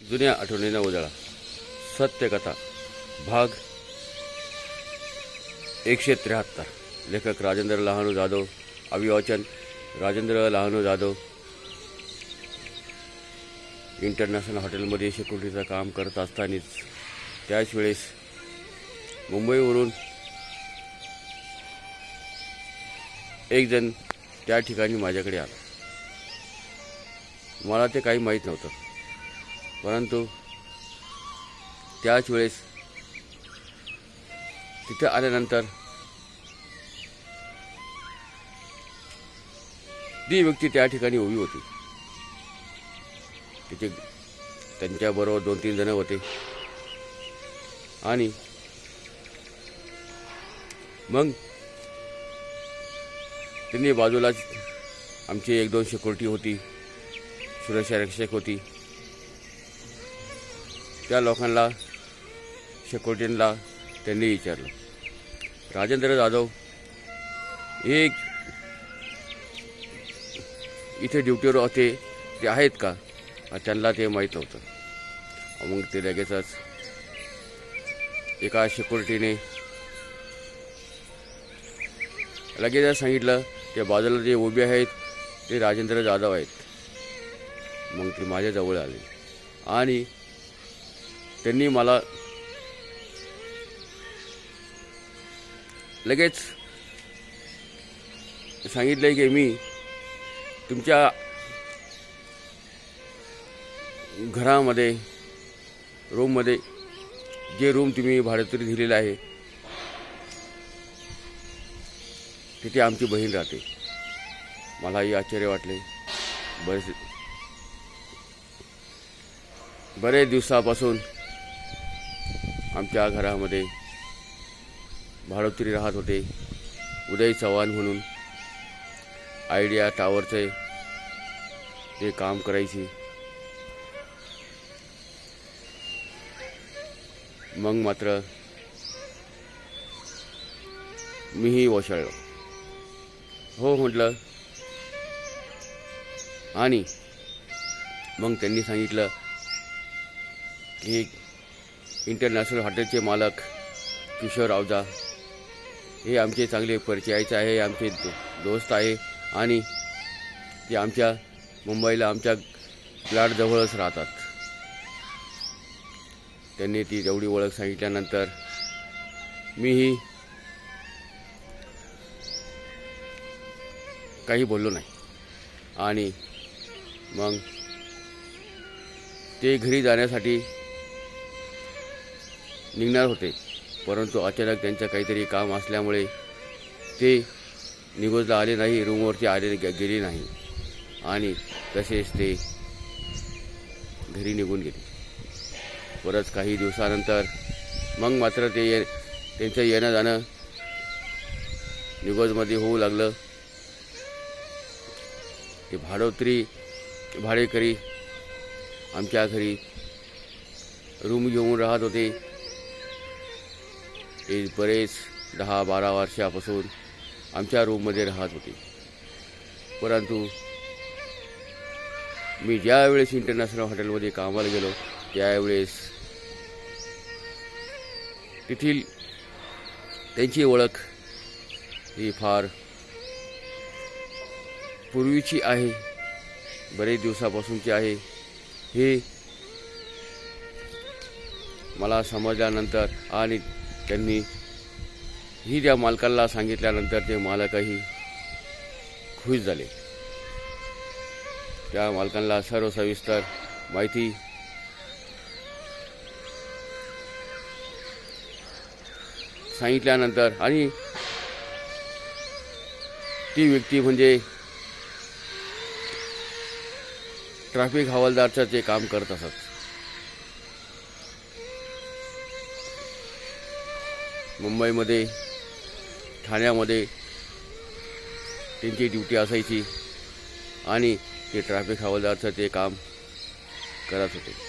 जुन्या आठवणींना उजाळा. सत्यकथा भाग एकशे त्र्याहत्तर. लेखक राजेंद्र लहानू जाधव अभिवाचन राजेंद्र लहानू जाधव. इंटरनॅशनल हॉटेलमध्ये सिक्युरिटीचं काम करत असतानाच त्याच वेळेस मुंबईवरून एकजण त्या ठिकाणी माझ्याकडे आला. मला ते काही माहीत नव्हतं. परंतु त्याच वेळेस तिथे आल्यानंतर ती व्यक्ती त्या ठिकाणी उभी होती. तिथे त्यांच्याबरोबर दोन तीन जण होते. आणि मग त्यांनी बाजूलाच आमची एक दोन सिक्युरिटी होती. सुरक्षा रक्षक होती. त्या लोकांना शेकोटींना त्यांनी विचारलं. राजेंद्र जाधव एक इथे ड्युटीवर होते ते आहेत का? त्यांना ते माहीत नव्हतं. मग ते लगेचच एका सिक्युरिटीने लगेचच सांगितलं ते बाजूला जे उभे आहेत ते राजेंद्र जाधव आहेत. मग ते माझ्याजवळ आले. आणि त्यांनी मला लगेच सांगितलं की मी तुमच्या घरामध्ये रूममध्ये जे रूम तुम्ही भाडेतरी दिलेलं आहे तिथे आमची बहीण राहते. मलाही आश्चर्य वाटले. बरेच बरेच दिवसापासून आमच्या घरामध्ये भाडोत्री राहत होते. उदय चव्हाण म्हणून. आयडिया टावरचे ते काम करायची. मग मात्र मीही वशाळलो. हो म्हटलं. आणि मग त्यांनी सांगितलं की इंटरनॅशनल हॉटेलचे मालक किशोर आवजा. हे आमचे चांगले परिचयाचे आहे आमचे दो दोस्त आहे आणि ते आमच्या मुंबईला आमच्या फ्लॅटजवळच राहतात. त्यांनी ती तेवढी ओळख सांगितल्यानंतर मीही काही बोललो नाही. आणि मग ते घरी जाण्यासाठी निघणार होते. परंतु अचानक त्यांचं काहीतरी काम असल्यामुळे ते निगोजला आले नाही रूमवरती आले गे- गेले नाही. आणि तसेच ते घरी निघून गेले. परत काही दिवसानंतर मग मात्र ते ये त्यांचं येणं जाणं निगोजमध्ये होऊ लागलं. ते भाडोत्री भाडेकरी आमच्या घरी रूम घेऊन राहत होते. ते बरेच दहा बारा वर्षापासून आमच्या रूममध्ये राहत होते. परंतु मी ज्यावेळेस इंटरनॅशनल हॉटेलमध्ये कामाला गेलो त्यावेळेस तेथील त्यांची ओळख ही फार पूर्वीची आहे बरेच दिवसापासूनची आहे. हे मला समजल्यानंतर आणि त्यांनी ही त्या मालकाला सांगितल्यानंतर ते मालकही खुश झाले. त्या मालकांना सर्व सविस्तर माहिती सांगितल्यानंतर आणि ती व्यक्ती म्हणजे ट्रॅफिक हवालदारचं ते काम करत असत. मुंबईमध्ये ठाण्यामध्ये त्यांची ड्युटी असायची आणि ते ट्रॅफिक हवालदारचं ते काम करत होते.